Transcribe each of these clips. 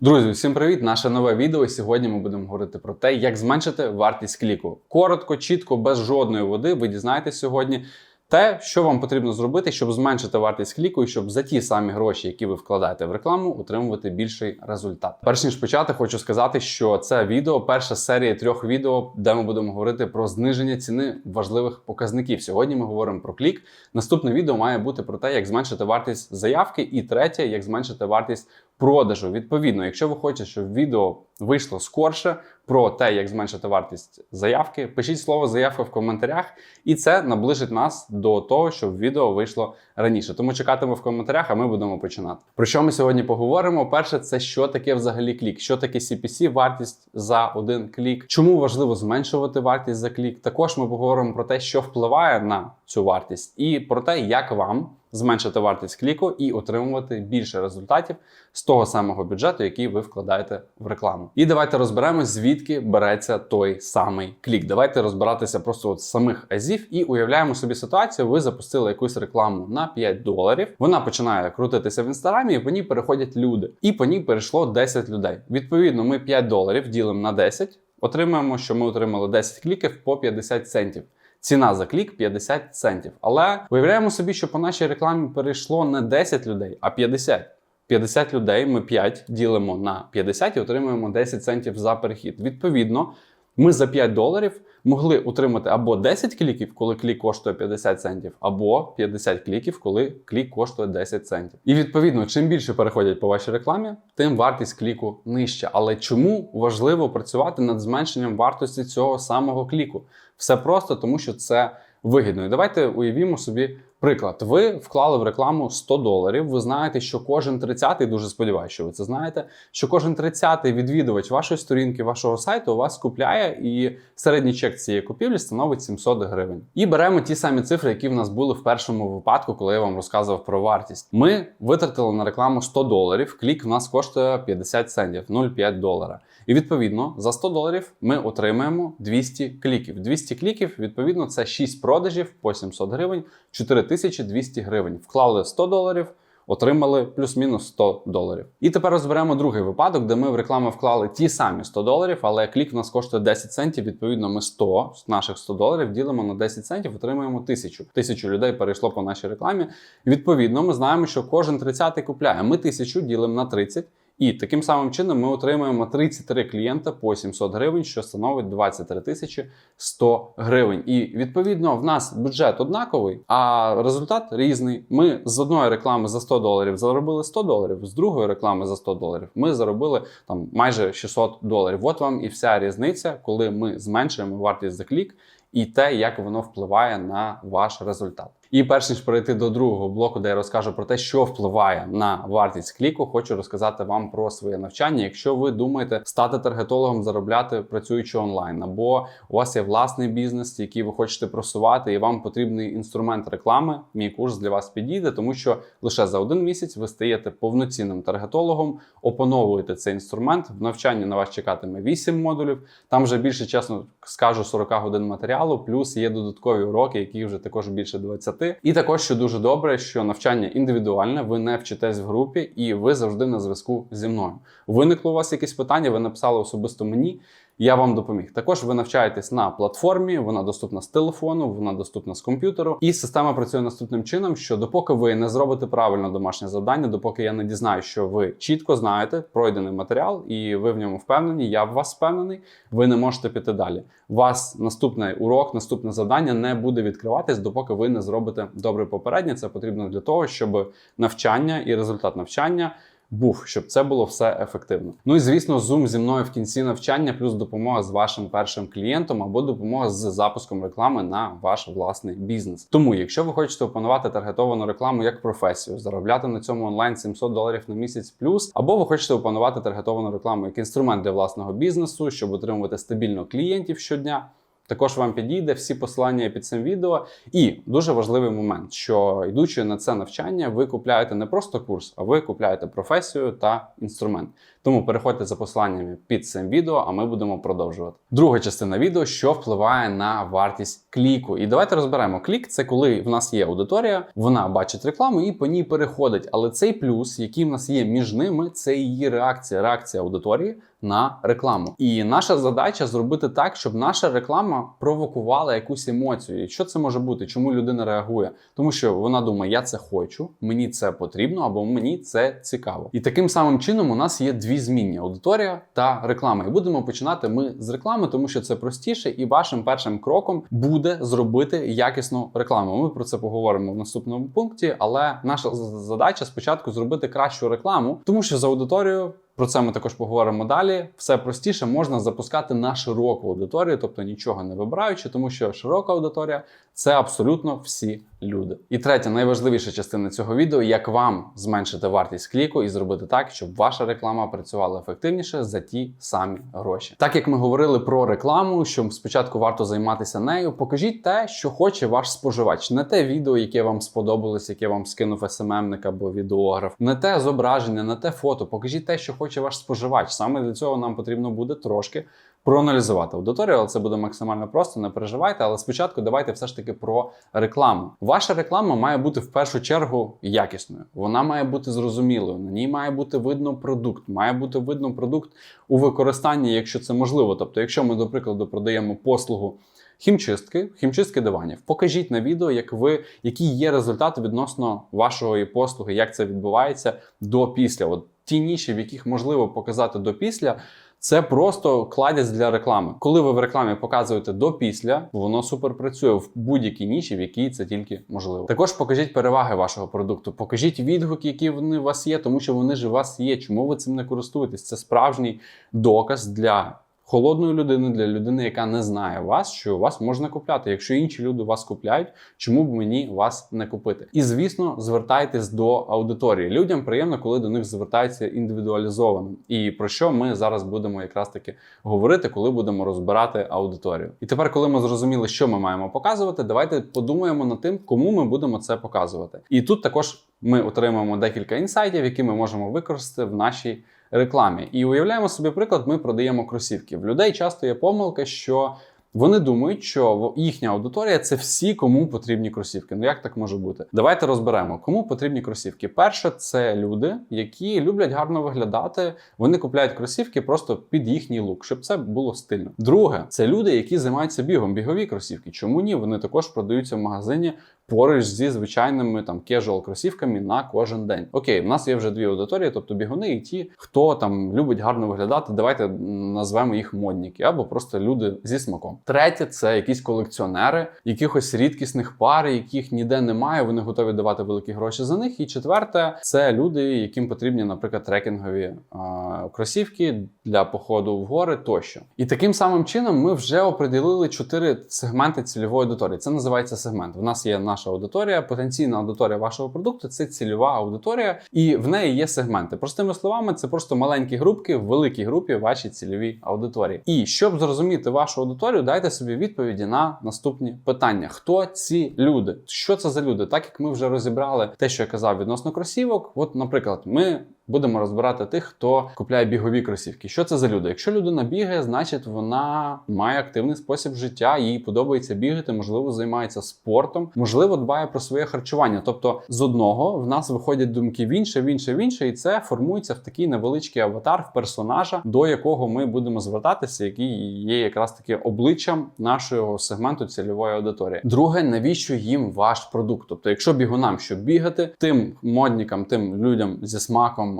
Друзі, всім привіт! Наше нове відео. Сьогодні ми будемо говорити про те, як зменшити вартість кліку. Коротко, чітко, без жодної води. Ви дізнаєтесь сьогодні те, що вам потрібно зробити, щоб зменшити вартість кліку і щоб за ті самі гроші, які ви вкладаєте в рекламу, отримувати більший результат. Перш ніж почати, хочу сказати, що це відео перша серія трьох відео, де ми будемо говорити про зниження ціни важливих показників. Сьогодні ми говоримо про клік. Наступне відео має бути про те, як зменшити вартість заявки, і третє, як зменшити вартість продажу. Відповідно, якщо ви хочете, щоб відео вийшло скорше про те, як зменшити вартість заявки, пишіть слово заявка в коментарях, і це наближить нас до того, щоб відео вийшло раніше. Тому чекатимемо в коментарях, а ми будемо починати. Про що ми сьогодні поговоримо? Перше, це що таке взагалі клік, що таке CPC, вартість за один клік, чому важливо зменшувати вартість за клік. Також ми поговоримо про те, що впливає на цю вартість, і про те, як вам зменшити вартість кліку і отримувати більше результатів з того самого бюджету, який ви вкладаєте в рекламу. І давайте розберемось, звідки береться той самий клік. Давайте розбиратися просто от самих азів і уявляємо собі ситуацію. Ви запустили якусь рекламу на 5 доларів. Вона починає крутитися в інстаграмі, і по ній переходять люди. І по ній перейшло 10 людей. Відповідно, ми 5 доларів ділимо на 10, отримаємо, що ми отримали 10 кліків по 50 центів. Ціна за клік 50 центів. Але уявляємо собі, що по нашій рекламі перейшло не 10 людей, а 50. 50 людей ми 5 ділимо на 50 і отримуємо 10 центів за перехід. Відповідно, ми за 5 доларів могли отримати або 10 кліків, коли клік коштує 50 центів, або 50 кліків, коли клік коштує 10 центів. І відповідно, чим більше переходять по вашій рекламі, тим вартість кліку нижча. Але чому важливо працювати над зменшенням вартості цього самого кліку? Все просто тому, що це вигідно. І давайте уявімо собі приклад. Ви вклали в рекламу 100 доларів. Ви знаєте, що кожен 30-й, дуже сподіваюся, що ви це знаєте, що кожен 30-й відвідувач вашої сторінки, вашого сайту у вас купляє, і середній чек цієї купівлі становить 700 гривень. І беремо ті самі цифри, які в нас були в першому випадку, коли я вам розказував про вартість. Ми витратили на рекламу 100 доларів. Клік в нас коштує 50 центів, 0,5 долара. І відповідно за 100 доларів ми отримаємо 200 кліків. 200 кліків, відповідно, це 6 продажів по 700 гривень, 4200 гривень. Вклали 100 доларів. Отримали плюс-мінус 100 доларів. І тепер розберемо другий випадок, де ми в рекламу вклали ті самі 100 доларів, але клік в нас коштує 10 центів. Відповідно, ми 100 з наших 100 доларів ділимо на 10 центів, отримуємо 1000. Тисячу людей перейшло по нашій рекламі. Відповідно, ми знаємо, що кожен 30 купляє. Ми 1000 ділимо на 30. І таким самим чином ми отримуємо 33 клієнта по 700 гривень, що становить 23 тисячі 100 гривень. І відповідно в нас бюджет однаковий, а результат різний. Ми з одної реклами за 100 доларів заробили 100 доларів, з другої реклами за 100 доларів ми заробили там майже 600 доларів. От вам і вся різниця, коли ми зменшуємо вартість за клік. І те, як воно впливає на ваш результат. І перш ніж перейти до другого блоку, де я розкажу про те, що впливає на вартість кліку, хочу розказати вам про своє навчання. Якщо ви думаєте стати таргетологом, заробляти працюючи онлайн, або у вас є власний бізнес, який ви хочете просувати, і вам потрібний інструмент реклами, мій курс для вас підійде, тому що лише за один місяць ви стаєте повноцінним таргетологом, опановуєте цей інструмент. В навчанні на вас чекатиме 8 модулів. Там вже більше чесно скажу 40 годин матеріалу, плюс є додаткові уроки, які вже також більше 20. І також що дуже добре, що навчання індивідуальне, ви не вчитесь в групі, і ви завжди на зв'язку зі мною. Виникло у вас якісь питання, ви написали особисто мені. Я вам допоміг. Також ви навчаєтесь на платформі, вона доступна з телефону, вона доступна з комп'ютеру. І система працює наступним чином: що допоки ви не зробите правильно домашнє завдання, допоки я не дізнаю, що ви чітко знаєте пройдений матеріал, і ви в ньому впевнені, я в вас впевнений, ви не можете піти далі. Вас наступний урок, наступне завдання не буде відкриватись, допоки ви не зробите добре попереднє. Це потрібно для того, щоб навчання і результат навчання був, щоб це було все ефективно. Ну і звісно, Zoom зі мною в кінці навчання, плюс допомога з вашим першим клієнтом або допомога з запуском реклами на ваш власний бізнес. Тому, якщо ви хочете опанувати таргетовану рекламу як професію, заробляти на цьому онлайн 700 доларів на місяць плюс, або ви хочете опанувати таргетовану рекламу як інструмент для власного бізнесу, щоб отримувати стабільно клієнтів щодня. Також вам підійде всі посилання під цим відео. І дуже важливий момент, що йдучи на це навчання, ви купляєте не просто курс, а ви купляєте професію та інструмент. Тому переходьте за посиланнями під цим відео, а ми будемо продовжувати. Друга частина відео, що впливає на вартість кліку. І давайте розберемо. Клік це коли в нас є аудиторія, вона бачить рекламу і по ній переходить. Але цей плюс, який в нас є між ними, це її реакція, реакція аудиторії на рекламу. І наша задача зробити так, щоб наша реклама провокувала якусь емоцію. І що це може бути? Чому людина реагує? Тому що вона думає, я це хочу, мені це потрібно, або мені це цікаво. І таким самим чином у нас є дві змінні: аудиторія та реклама. І будемо починати ми з реклами, тому що це простіше, і вашим першим кроком буде зробити якісну рекламу. Ми про це поговоримо в наступному пункті. Але наша задача спочатку зробити кращу рекламу, тому що з аудиторією. Про це ми також поговоримо далі. Все простіше можна запускати на широку аудиторію, тобто нічого не вибираючи, тому що широка аудиторія це абсолютно всі люди. І третя, найважливіша частина цього відео: як вам зменшити вартість кліку і зробити так, щоб ваша реклама працювала ефективніше за ті самі гроші. Так як ми говорили про рекламу, що спочатку варто займатися нею, покажіть те, що хоче ваш споживач, не те відео, яке вам сподобалось, яке вам скинув СММник або відеограф, не те зображення, не те фото. Покажіть те, що хоче ваш споживач. Саме для цього нам потрібно буде трошки проаналізувати аудиторію, але це буде максимально просто. Не переживайте. Але спочатку давайте все ж таки про рекламу. Ваша реклама має бути в першу чергу якісною. Вона має бути зрозумілою. На ній має бути видно продукт, має бути видно продукт у використанні, якщо це можливо. Тобто, якщо ми, до прикладу, продаємо послугу. Хімчистки, хімчистки диванів. Покажіть на відео, як ви, які є результати відносно вашої послуги, як це відбувається до після. От ті ніші, в яких можливо показати до після. Це просто кладець для реклами. Коли ви в рекламі показуєте до після, воно супер працює в будь-якій ніші, в якій це тільки можливо. Також покажіть переваги вашого продукту, покажіть відгуки, які вони у вас є, тому що вони ж у вас є. Чому ви цим не користуєтесь? Це справжній доказ для. Холодної людини для людини, яка не знає вас, що вас можна купляти. Якщо інші люди вас купляють, чому б мені вас не купити? І звісно, звертайтесь до аудиторії. Людям приємно, коли до них звертаються індивідуалізовано. І про що ми зараз будемо якраз таки говорити, коли будемо розбирати аудиторію. І тепер, коли ми зрозуміли, що ми маємо показувати, давайте подумаємо над тим, кому ми будемо це показувати. І тут також ми отримаємо декілька інсайтів, які ми можемо використати в нашій рекламі. І уявляємо собі приклад, ми продаємо кросівки. В людей часто є помилка, що вони думають, що їхня аудиторія це всі, кому потрібні кросівки. Ну як так може бути? Давайте розберемо, кому потрібні кросівки. Перше, це люди, які люблять гарно виглядати. Вони купляють кросівки просто під їхній лук, щоб це було стильно. Друге, це люди, які займаються бігом, бігові кросівки. Чому ні? Вони також продаються в магазині. Поруч зі звичайними там кежуал кросівками на кожен день. Окей, в нас є вже дві аудиторії, тобто бігуни і ті, хто там любить гарно виглядати. Давайте назвемо їх модніки або просто люди зі смаком. Третє це якісь колекціонери, якихось рідкісних пар, яких ніде немає. Вони готові давати великі гроші за них. І четверте це люди, яким потрібні, наприклад, трекінгові а, кросівки для походу в гори тощо. І таким самим чином ми вже оприділили чотири сегменти цільової аудиторії. Це називається сегмент. В нас є наша аудиторія, потенційна аудиторія вашого продукту це цільова аудиторія, і в неї є сегменти. Простими словами, це просто маленькі групки в великій групі вашій цільовій аудиторії. І щоб зрозуміти вашу аудиторію, дайте собі відповіді на наступні питання: хто ці люди? Що це за люди? Так як ми вже розібрали те, що я казав відносно кросівок. От, наприклад, ми. Будемо розбирати тих, хто купляє бігові кросівки. Що це за люди? Якщо людина бігає, значить вона має активний спосіб життя, їй подобається бігати, можливо, займається спортом, можливо, дбає про своє харчування. Тобто, з одного в нас виходять думки в інше, в інше, в інше, і це формується в такий невеличкий аватар в персонажа, до якого ми будемо звертатися, який є якраз таки обличчям нашого сегменту цільової аудиторії. Друге, навіщо їм ваш продукт? Тобто, якщо бігунам щоб бігати, тим модникам, тим людям зі смаком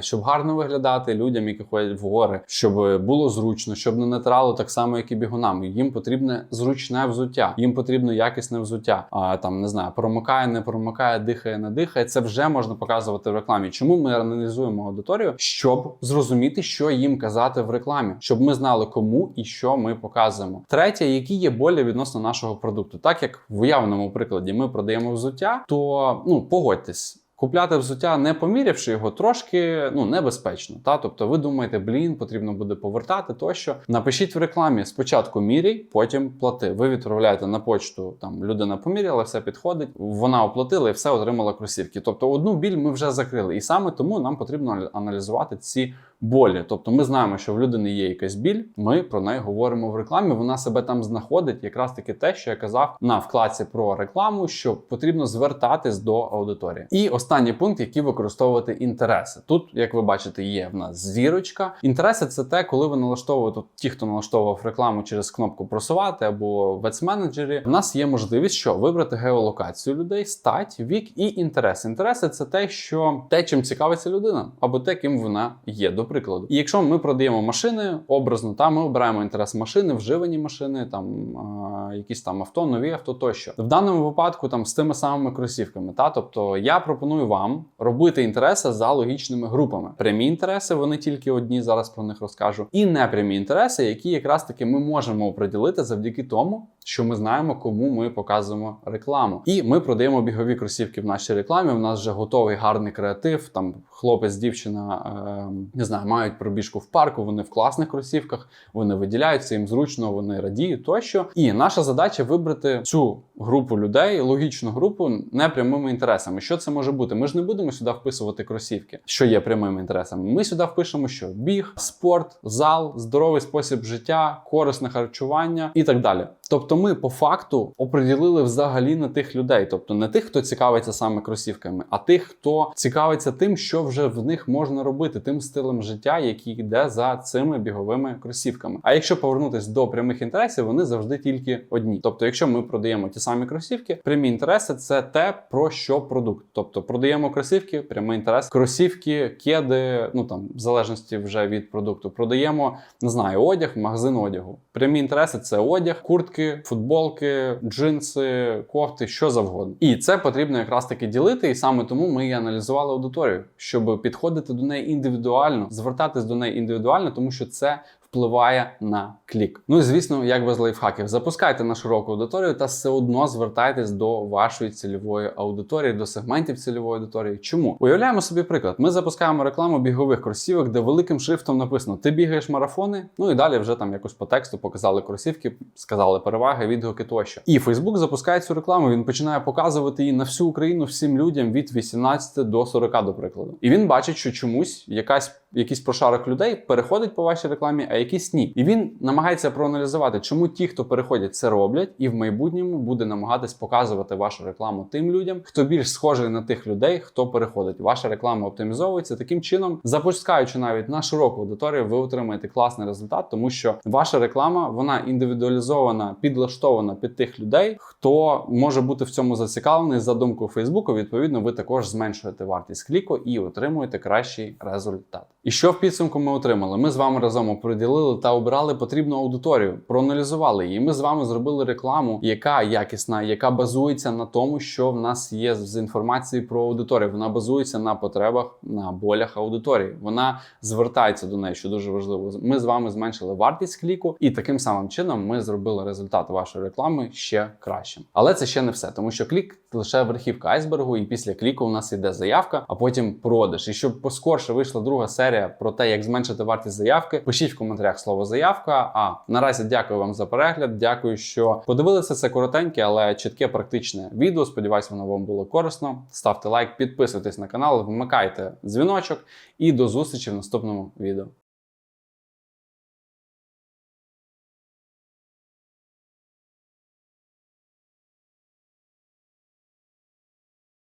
щоб гарно виглядати людям, які ходять в гори, щоб було зручно, щоб не натирало так само, як і бігунам. Їм потрібне зручне взуття, їм потрібно якісне взуття. А там не знаю, промикає, не промикає, дихає, не дихає. Це вже можна показувати в рекламі. Чому ми аналізуємо аудиторію, щоб зрозуміти, що їм казати в рекламі, щоб ми знали, кому і що ми показуємо. Третє, які є болі відносно нашого продукту, так як в уявному прикладі ми продаємо взуття, то ну погодьтесь. Купляти взуття, не помірявши його, трошки ну небезпечно. Та тобто, ви думаєте, блін, потрібно буде повертати тощо. Напишіть в рекламі спочатку міряй, потім плати. Ви відправляєте на почту. Там людина поміряла, все підходить. Вона оплатила і все отримала кросівки. Тобто, одну біль ми вже закрили, і саме тому нам потрібно аналізувати ці болі. Тобто, ми знаємо, що в людини є якась біль. Ми про неї говоримо в рекламі. Вона себе там знаходить. Якраз таки те, що я казав на вкладці про рекламу, що потрібно звертатись до аудиторії. І останній пункт, який використовувати інтереси. Тут, як ви бачите, є в нас зірочка. Інтереси це те, коли ви налаштовуєте ті, хто налаштовував рекламу через кнопку просувати або в Ads-менеджері. У нас є можливість, що вибрати геолокацію людей, стать, вік і інтерес. Інтереси це те, що те, чим цікавиться людина, або те, ким вона є, до прикладу. І якщо ми продаємо машини образно, та ми обираємо інтерес машини, вживані машини, там а, якісь там авто, нові авто тощо. В даному випадку там з тими самими кросівками. Та тобто я пропоную вам робити інтереси за логічними групами. Прямі інтереси, вони тільки одні. Зараз про них розкажу. І непрямі інтереси, які якраз таки ми можемо оприділити завдяки тому, що ми знаємо, кому ми показуємо рекламу. І ми продаємо бігові кросівки в нашій рекламі. У нас вже готовий гарний креатив. Там хлопець, дівчина е, не знаю, мають пробіжку в парку. Вони в класних кросівках, вони виділяються їм зручно, вони радіють тощо. І наша задача вибрати цю групу людей, логічну групу непрямими інтересами. Що це може бути? Ми ж не будемо сюди вписувати кросівки, що є прямими інтересами. Ми сюди впишемо, що біг, спорт, зал, здоровий спосіб життя, корисне харчування і так далі. Тобто, ми по факту оприділили взагалі на тих людей, тобто не тих, хто цікавиться саме кросівками, а тих, хто цікавиться тим, що вже в них можна робити, тим стилем життя, який йде за цими біговими кросівками. А якщо повернутися до прямих інтересів, вони завжди тільки одні. Тобто, якщо ми продаємо ті самі кросівки, прямі інтереси це те, про що продукт. Тобто продаємо кросівки, прямий інтерес, кросівки, кеди, ну там в залежності вже від продукту. Продаємо, не знаю, одяг, магазин одягу. Прямі інтереси це одяг, куртки, футболки, джинси, кофти, що завгодно. І це потрібно якраз таки ділити, і саме тому ми і аналізували аудиторію, щоб підходити до неї індивідуально, звертатись до неї індивідуально, тому що це впливає на клік. Ну і звісно, як без лайфхаків, запускайте на широку аудиторію та все одно звертайтесь до вашої цільової аудиторії, до сегментів цільової аудиторії. Чому уявляємо собі приклад? Ми запускаємо рекламу бігових кросівок, де великим шрифтом написано: Ти бігаєш марафони. Ну і далі вже там якось по тексту показали кросівки, сказали переваги, відгуки тощо. І Facebook запускає цю рекламу. Він починає показувати її на всю Україну всім людям від 18 до 40, до прикладу. І він бачить, що чомусь якась якийсь прошарок людей переходить по вашій рекламі, а якісь ні. І він намагається проаналізувати, чому ті, хто переходять, це роблять, і в майбутньому буде намагатись показувати вашу рекламу тим людям, хто більш схожий на тих людей, хто переходить. Ваша реклама оптимізовується таким чином, запускаючи навіть на широку аудиторію, ви отримаєте класний результат, тому що ваша реклама вона індивідуалізована, підлаштована під тих людей, хто може бути в цьому зацікавлений за думкою Фейсбуку. Відповідно, ви також зменшуєте вартість кліку і отримуєте кращий результат. І що в підсумку ми отримали? Ми з вами разом оприділили та обирали потрібну аудиторію, проаналізували її. Ми з вами зробили рекламу, яка якісна, яка базується на тому, що в нас є з інформації про аудиторію. Вона базується на потребах, на болях аудиторії. Вона звертається до неї, що дуже важливо. Ми з вами зменшили вартість кліку, і таким самим чином ми зробили результат вашої реклами ще кращим. Але це ще не все, тому що клік лише верхівка айсбергу, і після кліку у нас йде заявка, а потім продаж. І щоб поскорше вийшла друга серія про те, як зменшити вартість заявки, пишіть в коментарях слово заявка. А наразі дякую вам за перегляд. Дякую, що подивилися це коротеньке, але чітке практичне відео. Сподіваюсь, воно вам було корисно. Ставте лайк, підписуйтесь на канал, вмикайте дзвіночок і до зустрічі в наступному відео.